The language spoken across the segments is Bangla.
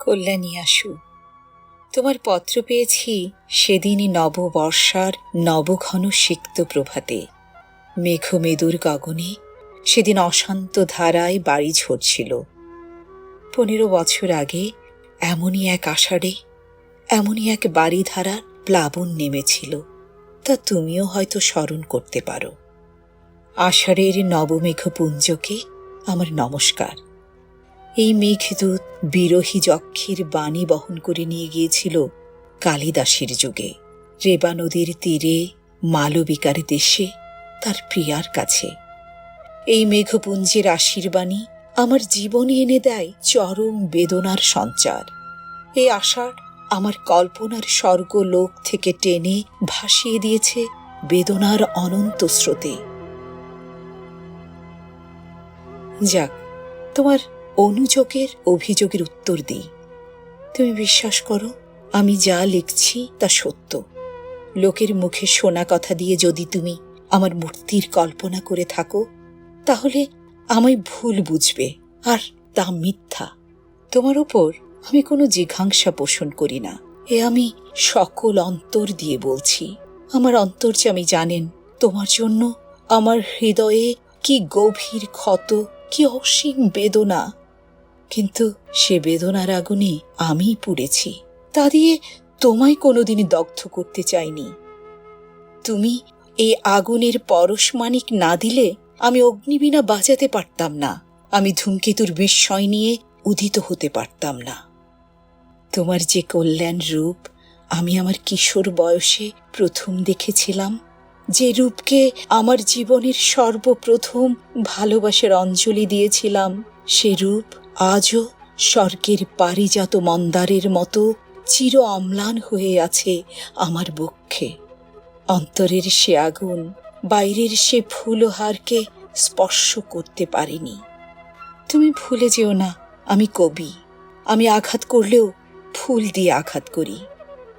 কল্যাণী আসু, তোমার পত্র পেয়েছি সেদিনই নববর্ষার নবঘন সিক্ত প্রভাতে। মেঘমেদুর গগনে সেদিন অশান্ত ধারায় বাড়ি ঝরছিল। পনেরো বছর আগে এমনই এক আষাঢ়ে, এমনই এক বাড়িধারার প্লাবন নেমেছিল। তা তুমিও হয়তো স্মরণ করতে পারো। আষাঢ়ের নবমেঘপুঞ্জকে আমার নমস্কার। এই মেঘদূত বিরোহী যক্ষের বাণী বহন করে নিয়ে গিয়েছিল কালিদাসের যুগে। রেবা নদীর তীরে, মালবিকার দেশে, তার প্রিয়ার কাছে। এই মেঘপুঞ্জের আশীর্বাণী আমার জীবনে এনে দেয় চরম বেদনার সঞ্চার। এই আষাঢ় আমার কল্পনার স্বর্গলোক থেকে টেনে ভাসিয়ে দিয়েছে বেদনার অনন্ত স্রোতে। যাক, তোমার অনুযোগের অভিযোগের উত্তর দিই। তুমি বিশ্বাস করো, আমি যা লিখছি তা সত্য। লোকের মুখে শোনা কথা দিয়ে যদি তুমি আমার মূর্তির কল্পনা করে থাকো, তাহলে আমায় ভুল বুঝবে, আর তা মিথ্যা। তোমার উপর আমি কোনো জিঘাংসা পোষণ করি না। এ আমি সকল অন্তর দিয়ে বলছি। আমার অন্তর যে আমি জানেন, তোমার জন্য আমার হৃদয়ে কি গভীর ক্ষত, কি অসীম বেদনা কিন্তু সে বেদনার আগুনে আমিই পুড়েছি। তা দিয়ে তোমায় কোনোদিনই দগ্ধ করতে চাইনি। তুমি এই আগুনের পরশমানিক না দিলে আমি অগ্নিবীণা বাঁচাতে পারতাম না। আমি ধূমকেতুর বিস্ময় নিয়ে উদিত হতে পারতাম না। তোমার যে কল্যাণ রূপ আমি আমার কিশোর বয়সে প্রথম দেখেছিলাম, যে রূপকে আমার জীবনের সর্বপ্রথম ভালোবাসার অঞ্জলি দিয়েছিলাম, সে রূপ আজও স্বর্গের পারিজাত মন্দারের মতো চির অম্লান হয়ে আছে আমার বক্ষে অন্তরের সে আগুন, বাইরের সে ফুলহারকে স্পর্শ করতে পারিনি। তুমি ভুলে যেও না, আমি কবি। আমি আঘাত করলেও ফুল দিয়ে আঘাত করি।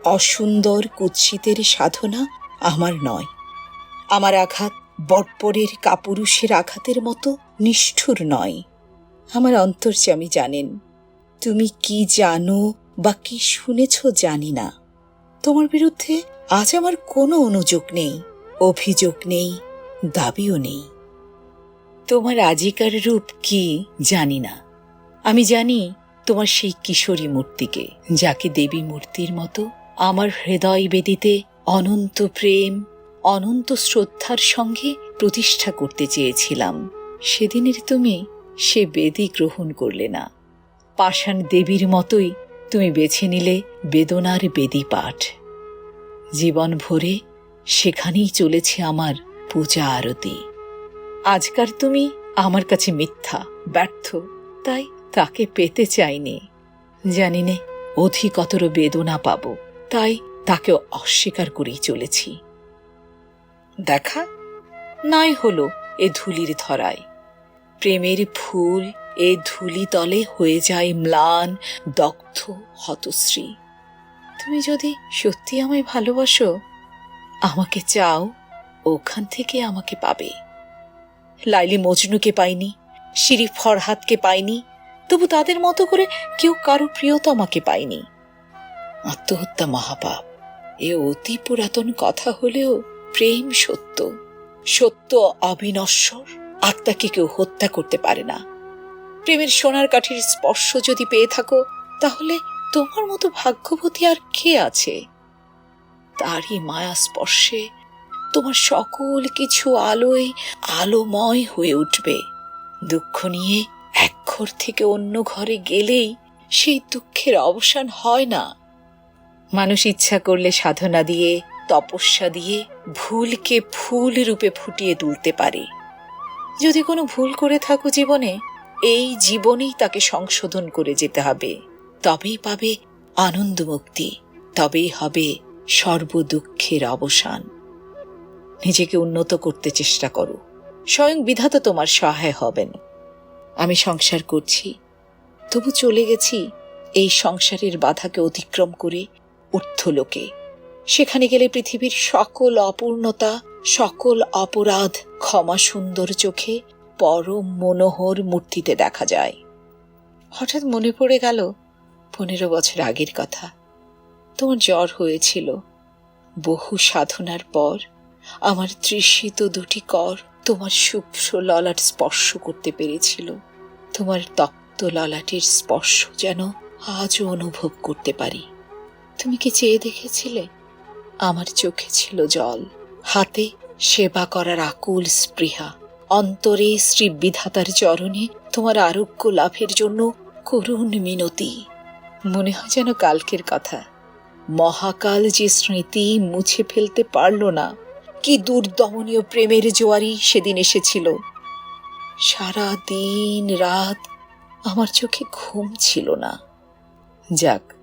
অসুন্দর কুৎসিতের সাধনা আমার নয়। আমার আঘাত বটপরের কাপুরুষের আঘাতের মতো নিষ্ঠুর নয়। আমার অন্তর্যামী জানেন। তুমি কি জানো বা কি শুনেছ জানি না। তোমার বিরুদ্ধে আজ আমার কোনো অনুযোগ নেই, অভিযোগ নেই, দাবিও নেই। তোমার আজিকার রূপ কি জানি না। আমি জানি তোমার সেই কিশোরী মূর্তিকে, যাকে দেবী মূর্তির মতো আমার হৃদয় বেদিতে অনন্ত প্রেম, অনন্ত শ্রদ্ধার সঙ্গে প্রতিষ্ঠা করতে চেয়েছিলাম। সেদিনের তুমি সে বেদি গ্রহণ করলে না। পাষাণ দেবীর মতোই তুমি বেছে নিলে বেদনার বেদি পাঠ। জীবন ভরে সেখানেই চলেছে আমার পূজা আরতি। আজকার তুমি আমার কাছে মিথ্যা, ব্যর্থ, তাই তাকে পেতে চাইনি। জানি নে, অধিকতর বেদনা পাব, তাই তাকে অস্বীকার করেই চলেছি। দেখা, নাই হলো এ ধুলির ধরায়। প্রেমের ফুল এ ধুলি তলে হয়ে যায় ম্লান, দগ্ধ হতশ্রী। তুমি যদি সত্যি আমায় ভালোবাসো, আমাকে চাও, ওখান থেকে আমাকে পাবে। লাইলি মজনুকে পাইনি শিরি ফরহাদকে পাইনি, তবু তাদের মতো করে কেউ কারও প্রিয়তমাকে পায়নি আত্মহত্যা মহাপাপ, এ অতি পুরাতন কথা হলেও প্রেম সত্য সত্য অবিনশ্বর আত্মাকে কেউ হত্যা করতে পারে না। প্রেমের সোনার কাঠির স্পর্শ যদি পেয়ে থাকো, তাহলে তোমার মতো ভাগ্যবতী আর কে আছে? তারই মায়া স্পর্শে তোমার সকল কিছু আলোয় আলোময় হয়ে উঠবে। দুঃখ নিয়ে এক ঘর থেকে অন্য ঘরে গেলেই সেই দুঃখের অবসান হয় না। মানুষ ইচ্ছা করলে সাধনা দিয়ে, তপস্যা দিয়ে, ভুলকে ফুল রূপে ফুটিয়ে তুলতে পারে। যদি কোনো ভুল করে থাকো জীবনে, এই জীবনেই তাকে সংশোধন করে যেতে হবে। তবেই পাবে আনন্দ মুক্তি তবেই হবে সর্বদুঃখের অবসান। নিজেকে উন্নত করতে চেষ্টা করো। স্বয়ং বিধাতা তোমার সহায় হবেন। আমি সংসার করছি। তবু চলে গেছি এই সংসারের বাধাকে অতিক্রম করে ঊর্ধ্বলোকে। সেখানে গেলে পৃথিবীর সকল অপূর্ণতা সকল অপরাধ ক্ষমা সুন্দর চোখে পরম মনোহর মূর্তিতে দেখা যায়। হঠাৎ মনে পড়ে গেল, পনেরো বছর আগের কথা। তোমার জ্বর হয়েছিল। বহু সাধনার পর আমার তৃষিত দুটি কর তোমার শুভ্র ললাট স্পর্শ করতে পেরেছিল। তোমার তপ্ত ললাটির স্পর্শ যেন আজও অনুভব করতে পারি। তুমি কি চেয়ে দেখেছিলে? আমার চোখে ছিল জল। হাতে সেবা করার আকুল স্পৃহা। অন্তরে শ্রী বিধাতার চরণে তোমার আরোগ্য লাভের জন্য করুণ মিনতি। মনে হয় যেন কালকের কথা। মহাকাল যে স্মৃতি মুছে ফেলতে পারল না, কি দুর্দমনীয় প্রেমের জোয়ারি সেদিন এসেছিল। সারা দিন রাত আমার চোখে ঘুম ছিল না। যাক,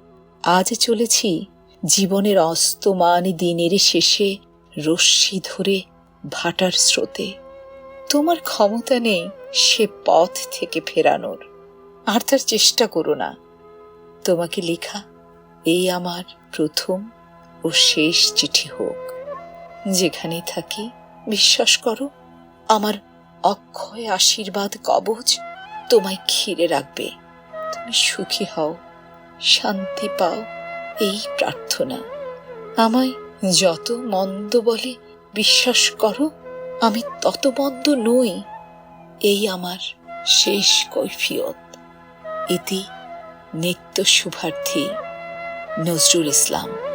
আজ চলেছি জীবনের অস্তমান দিনের শেষে রশ্মি ধরে ভাটার স্রোতে। তোমার ক্ষমতা নেই সে পথ থেকে ফেরানোর। আর তার চেষ্টা করো না। তোমাকে লেখা, এই আমার প্রথম ও শেষ চিঠি হোক। যেখানে থাকি, বিশ্বাস করো, আমার অক্ষয় আশীর্বাদ কবচ তোমায় ঘিরে রাখবে। তুমি সুখী হও, শান্তি পাও, এই প্রার্থনা। আমায় যত মন্দ বলে বিশ্বাস করো, আমি তত মন্দ নই। এই আমার শেষ কৈফিয়ত। ইতি নিত্য শুভার্থী নজরুল ইসলাম।